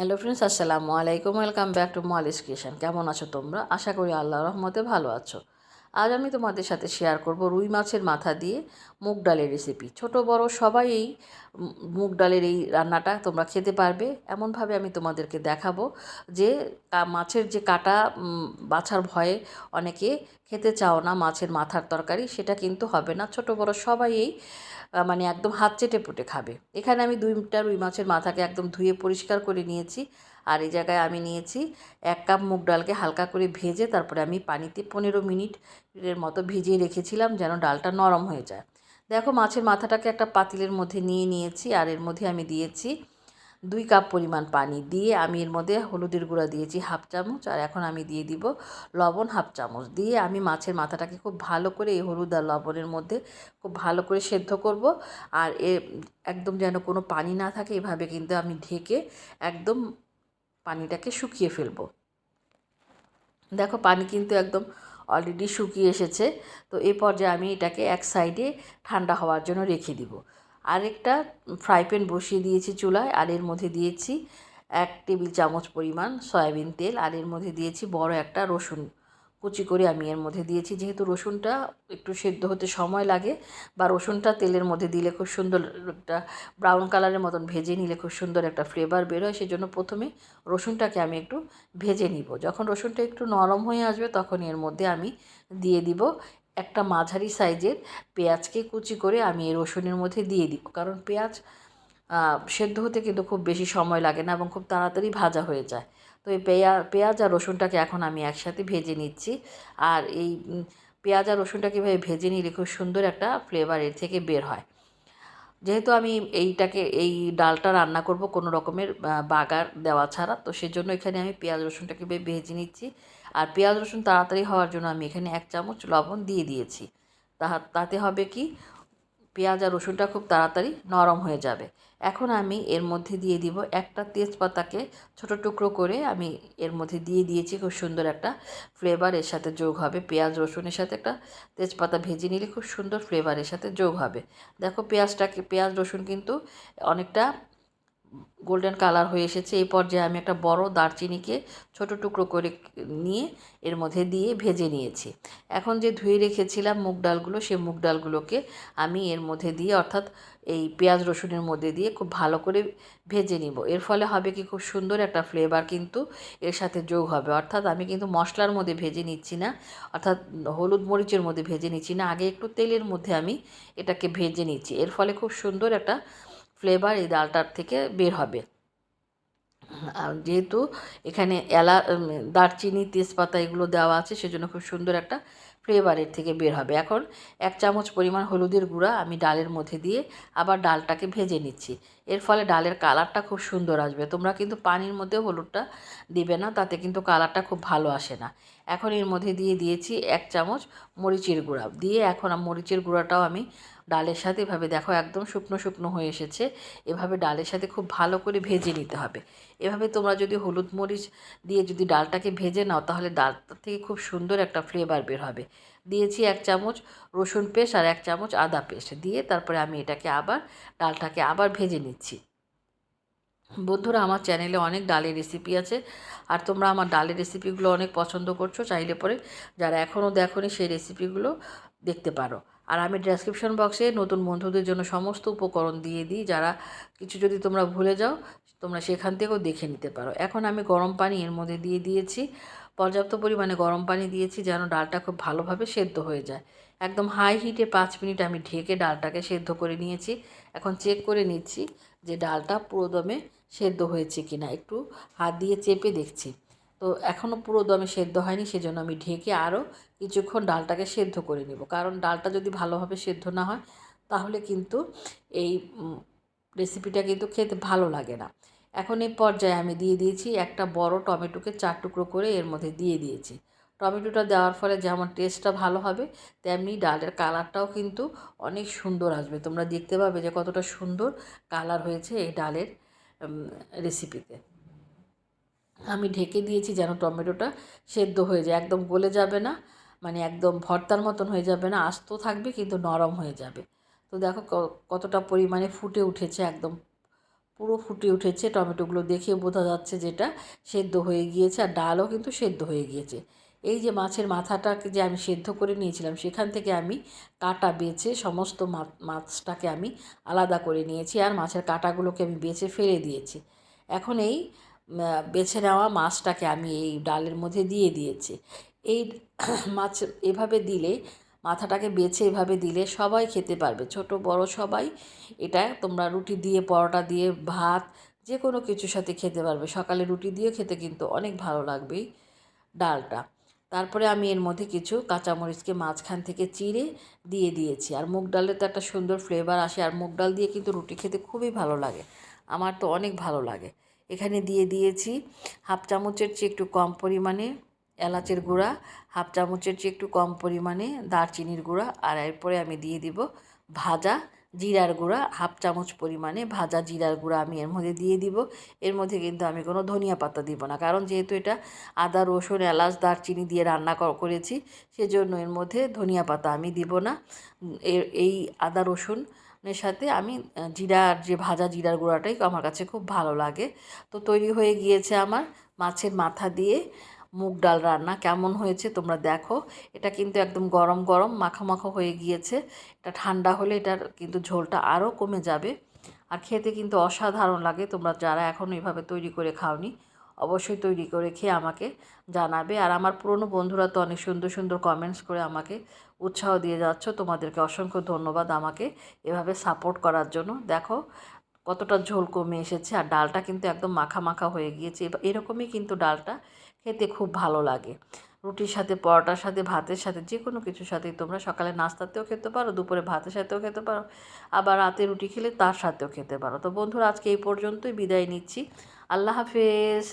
Hello friends, আসসালামু আলাইকুম। Welcome back to মলিস কেশন কেমন আছো তোমরা? আশা করি আল্লাহ রহমতে ভালো আছো। আজ আমি তোমাদের সাথে শেয়ার করব রুই মাছের মাথা দিয়ে মুগ ডালের রেসিপি ছোট, বড় সবাই এই মুগ ডালের এই রান্নাটা তোমরা খেতে পারবে। এমনভাবে আমি তোমাদেরকে দেখাবো যে মাছের যে কাটা বাছার ভয়ে অনেকে খেতে চাও না মাছের মাথার তরকারি, সেটা কিন্তু হবে না। ছোট, বড় সবাই এই মানে একদম হাত চেটে পুটে খাবে। এখানে আমি দুইটা রুই মাছের মাথাকে একদম ধুয়ে পরিষ্কার করে নিয়েছি। আর এই জায়গায় আমি নিয়েছি এক কাপ মুগ ডালকে হালকা করে ভেজে তারপরে আমি পানিতে পনেরো মিনিট এর মতো ভিজিয়ে রেখেছিলাম যেন ডালটা নরম হয়ে যায়। দেখো মাছের মাথাটাকে একটা পাতিলের মধ্যে নিয়ে নিয়েছি আর এর মধ্যে আমি দিয়েছি দুই কাপ পরিমাণ পানি দিয়ে আমি এর মধ্যে হলুদের গুঁড়া দিয়েছি হাফ চামচ আর এখন আমি দিয়ে দিব লবণ হাফ চামচ দিয়ে আমি মাছের মাথাটাকে খুব ভালো করে এই হলুদ আর লবণের মধ্যে খুব ভালো করে সেদ্ধ করব আর এ একদম যেন কোনো পানি না থাকে এভাবে কিন্তু আমি ঢেকে একদম পানিটাকে শুকিয়ে ফেলব। দেখো পানি কিন্তু একদম অলরেডি শুকিয়ে এসেছে, তো এ পর্যায়ে আমি এটাকে এক সাইডে ঠান্ডা হওয়ার জন্য রেখে দিব। আরেকটা ফ্রাই প্যান বসিয়ে দিয়েছি চুলায়, আর এর মধ্যে দিয়েছি এক টেবিল চামচ পরিমাণ সয়াবিন তেল, আর এর মধ্যে দিয়েছি বড় একটা রসুন কুচি করে আমি এর মধ্যে দিয়েছি। যেহেতু রসুনটা একটু সেদ্ধ হতে সময় লাগে বা রসুনটা তেলের মধ্যে দিলে খুব সুন্দর একটা ব্রাউন কালারের মতন ভেজে নিলে খুব সুন্দর একটা ফ্লেভার বের হয় সেজন্য প্রথমে রসুনটাকে আমি একটু ভেজে নিব। যখন রসুনটা একটু নরম হয়ে আসবে তখন এর মধ্যে আমি দিয়ে দিব একটা মাঝারি সাইজের পেঁয়াজকে কুচি করে আমি এই রসুনের মধ্যে দিয়ে দিব। কারণ পেঁয়াজ সেদ্ধ হতে কিন্তু খুব বেশি সময় লাগে না এবং খুব তাড়াতাড়ি ভাজা হয়ে যায়। তো এই পেঁয়া, পেঁয়াজ আর রসুনটাকে এখন আমি একসাথে ভেজে নিচ্ছি। আর এই পেঁয়াজ আর রসুনটাকে এভাবে ভেজে নিলে খুব সুন্দর একটা ফ্লেভার এর থেকে বের হয়। যেহেতু আমি এইটাকে, এই ডালটা রান্না করব কোনো রকমের বাগার দেওয়া ছাড়া, তো সেজন্য এখানে আমি পেঁয়াজ রসুনটাকে ভেজে নিচ্ছি। আর পেঁয়াজ রসুন তাড়াতাড়ি হওয়ার জন্য আমি এখানে এক চামচ লবণ দিয়ে দিয়েছি। তা তাতে হবে কি? পেঁয়াজ আর রসুনটা খুব তাড়াতাড়ি নরম হয়ে যাবে। এখন আমি এর মধ্যে দিয়ে দিব একটা তেজপাতাকে ছোট টুকরো করে আমি এর মধ্যে দিয়ে দিয়েছি, খুব সুন্দর একটা ফ্লেভার এর সাথে যোগ হবে। পেঁয়াজ, রসুনের সাথে একটা তেজপাতা ভেজে নিলে খুব সুন্দর ফ্লেভারের সাথে যোগ হবে। দেখো পেঁয়াজটাকে, পেঁয়াজ, রসুন কিন্তু অনেকটা গোল্ডেন কালার হয়ে এসেছে। এই পর্যায়ে আমি একটা বড় দারচিনিকে ছোট টুকরো করে নিয়ে এর মধ্যে দিয়ে ভেজে নিয়েছি। এখন যে ধুয়ে রেখেছিলাম মুগ ডালগুলো সেই মুগ ডালগুলোকে আমি এর মধ্যে দিয়ে, অর্থাৎ এই পেঁয়াজ রসুনের মধ্যে দিয়ে খুব ভালো করে ভেজে নিব। এর ফলে হবে কি, খুব সুন্দর একটা ফ্লেভার কিন্তু এর সাথে যোগ হবে। অর্থাৎ আমি কিন্তু মশলার মধ্যে ভেজে নিচ্ছি না, অর্থাৎ হলুদ মরিচের মধ্যে ভেজে নিচ্ছি না, আগে একটু তেলের মধ্যে আমি এটাকে ভেজে নিচ্ছি। এর ফলে খুব সুন্দর একটা ফ্লেভার এই ডালটার থেকে বের হবে। আর যেহেতু এখানে এলা দারচিনি, তেজপাতা এগুলো দেওয়া আছে, সেজন্য খুব সুন্দর একটা ফ্লেভারের থেকে বের হবে। এখন এক চামচ পরিমাণ হলুদের গুঁড়া আমি ডালের মধ্যে দিয়ে আবার ডালটাকে ভেজে নিচ্ছি। এর ফলে ডালের কালারটা খুব সুন্দর আসবে। তোমরা কিন্তু পানির মধ্যে হলুদটা দিবে না, তাতে কিন্তু কালারটা খুব ভালো আসে না। এখন এর মধ্যে দিয়ে দিয়েছি এক চামচ মরিচের গুঁড়া। দিয়ে এখন মরিচের গুঁড়াটাও আমি ডালের সাথে এভাবে দেখো একদম শুকনো শুকনো হয়ে এসেছে। এভাবে ডালের সাথে খুব ভালো করে ভেজে নিতে হবে। এভাবে তোমরা যদি হলুদ মরিচ দিয়ে যদি ডালটাকে ভেজে নাও, তাহলে ডালটা থেকে খুব সুন্দর একটা ফ্লেভার বের হবে। দিয়েছি এক চামচ রসুন পেস্ট আর এক চামচ আদা পেস্ট দিয়ে তারপরে আমি এটাকে আবার, ডালটাকে আবার ভেজে নিচ্ছি। বন্ধুরা, আমার চ্যানেলে অনেক ডালের রেসিপি আছে আর তোমরা আমার ডালের রেসিপিগুলো অনেক পছন্দ করছ, চাইলে পরে যারা এখনও দেখোনি সেই রেসিপিগুলো দেখতে পারো। আর আমি ডেসক্রিপশন বক্সে নতুন বন্ধুদের জন্য সমস্ত উপকরণ দিয়ে দিই, যারা কিছু যদি তোমরা ভুলে যাও, তোমরা সেখান থেকেও দেখে নিতে পারো। এখন আমি গরম পানি এর মধ্যে দিয়ে দিয়েছি। পর্যাপ্ত পরিমাণে গরম পানি দিয়েছি যেন ডালটা খুব ভালোভাবে সেদ্ধ হয়ে যায়। একদম হাই হিটে পাঁচ মিনিট আমি ঢেকে ডালটাকে সেদ্ধ করে নিয়েছি। এখন চেক করে নিচ্ছি যে ডালটা পুরো দমে সেদ্ধ হয়েছে কি না একটু হাত দিয়ে চেপে দেখছি। তো এখনও পুরো দমে সেদ্ধ হয়নি, সেজন্য আমি ঢেকে আরও কিছুক্ষণ ডালটাকে সেদ্ধ করে নেব। কারণ ডালটা যদি ভালোভাবে সেদ্ধ না হয়, তাহলে কিন্তু এই রেসিপিটা কিন্তু খেতে ভালো লাগে না। এখন এই পর্যায়ে আমি দিয়ে দিয়েছি একটা বড় টমেটোকে চার টুকরো করে এর মধ্যে দিয়ে দিয়েছি। টমেটোটা দেওয়ার ফলে যেমন টেস্টটা ভালো হবে, তেমনি ডালের কালারটাও কিন্তু অনেক সুন্দর আসবে। তোমরা দেখতে পাবে যে কতটা সুন্দর কালার হয়েছে এই ডালের রেসিপিতে আমি ঢেকে দিয়েছি যেন টমেটোটা সেদ্ধ হয়ে যায়, একদম গলে যাবে না মানে একদম ভর্তার মতন হয়ে যাবে না, আস্ত থাকবে কিন্তু নরম হয়ে যাবে। তো দেখো কতটা পরিমাণে ফুটে উঠেছে একদম পুরো ফুটে উঠেছে। টমেটোগুলো দেখে বোঝা যাচ্ছে যেটা সেদ্ধ হয়ে গিয়েছে আর ডালও কিন্তু সেদ্ধ হয়ে গিয়েছে। এই যে মাছের মাথাটাকে যে আমি সেদ্ধ করে নিয়েছিলাম, সেখান থেকে আমি কাটা বেছে সমস্ত মাছটাকে আমি আলাদা করে নিয়েছি আর মাছের কাটাগুলোকে আমি বেছে ফেলে দিয়েছি। এখন এই বেছে নেওয়া মাছটাকে আমি এই ডালের মধ্যে দিয়ে দিয়েছি। এই মাছ এভাবে দিলে মাথাটাকে বেছে এভাবে দিলে সবাই খেতে পারবে। ছোট, বড় সবাই এটা তোমরা রুটি দিয়ে, পরোটা দিয়ে, ভাত যে কোনো কিছুর সাথে খেতে পারবে। সকালে রুটি দিয়ে খেতে কিন্তু অনেক ভালো লাগবে এই ডালটা। তারপরে আমি এর মধ্যে কিছু কাঁচামরিচকে মাঝখান থেকে চিড়ে দিয়ে দিয়েছি। আর মুগ ডালে তো একটা সুন্দর ফ্লেভার আসে। আর মুগ ডাল দিয়ে কিন্তু রুটি খেতে খুবই ভালো লাগে। আমার তো অনেক ভালো লাগে। এখানে দিয়ে দিয়েছি হাফ চামচের চেয়ে একটু কম পরিমাণে এলাচের গুঁড়া, হাফ চামচের চেয়ে একটু কম পরিমাণে দারচিনির গুঁড়া, আর এরপরে আমি দিয়ে দিব ভাজা জিরার গুঁড়া, হাফ চামচ পরিমাণে ভাজা জিরার গুঁড়া আমি এর মধ্যে দিয়ে দিব। এর মধ্যে কিন্তু আমি কোনো ধনিয়া পাতা দিব না, কারণ যেহেতু এটা আদা, রসুন, এলাচ, দারচিনি দিয়ে রান্না করেছি, সেজন্য এর মধ্যে ধনিয়া পাতা আমি দিব না। এর এই আদা, রসুনের সাথে আমি জিরার যে ভাজা জিরার গুঁড়াটাই আমার কাছে খুব ভালো লাগে। তো তৈরি হয়ে গিয়েছে আমার মাছের মাথা দিয়ে। মুগ ডাল রান্না কেমন হয়েছে তোমরা দেখো। এটা কিন্তু একদম গরম গরম মাখা মাখা হয়ে গিয়েছে। এটা ঠান্ডা হলে এটার কিন্তু ঝোলটা আরও কমে যাবে। আর খেতে কিন্তু অসাধারণ লাগে, তোমরা যারা এখন এইভাবে তৈরি করে খাওনি অবশ্যই তৈরি করে খেয়ে আমাকে জানাবে। আর আমার পুরনো বন্ধুরা তো অনেক সুন্দর সুন্দর কমেন্টস করে আমাকে উৎসাহ দিয়ে যাচ্ছ, তোমাদেরকে অসংখ্য ধন্যবাদ আমাকে এভাবে সাপোর্ট করার জন্য। দেখো কতটা ঝোল কমে এসেছে, আর ডালটা কিন্তু একদম মাখা মাখা হয়ে গিয়েছে। এরকমই কিন্তু ডালটা খেতে খুব ভালো লাগে। রুটির সাথে, পরোটার সাথে, ভাতের সাথে যে কোনো কিছুর সাথেই তোমরা সকালে নাস্তাতেও খেতে পারো, দুপুরে ভাতের সাথেও খেতে পারো, আবার রাতে রুটি খেলে তার সাথেও খেতে পারো। তো বন্ধুরা, আজকে এই পর্যন্তই বিদায় নিচ্ছি। আল্লাহ হাফেজ।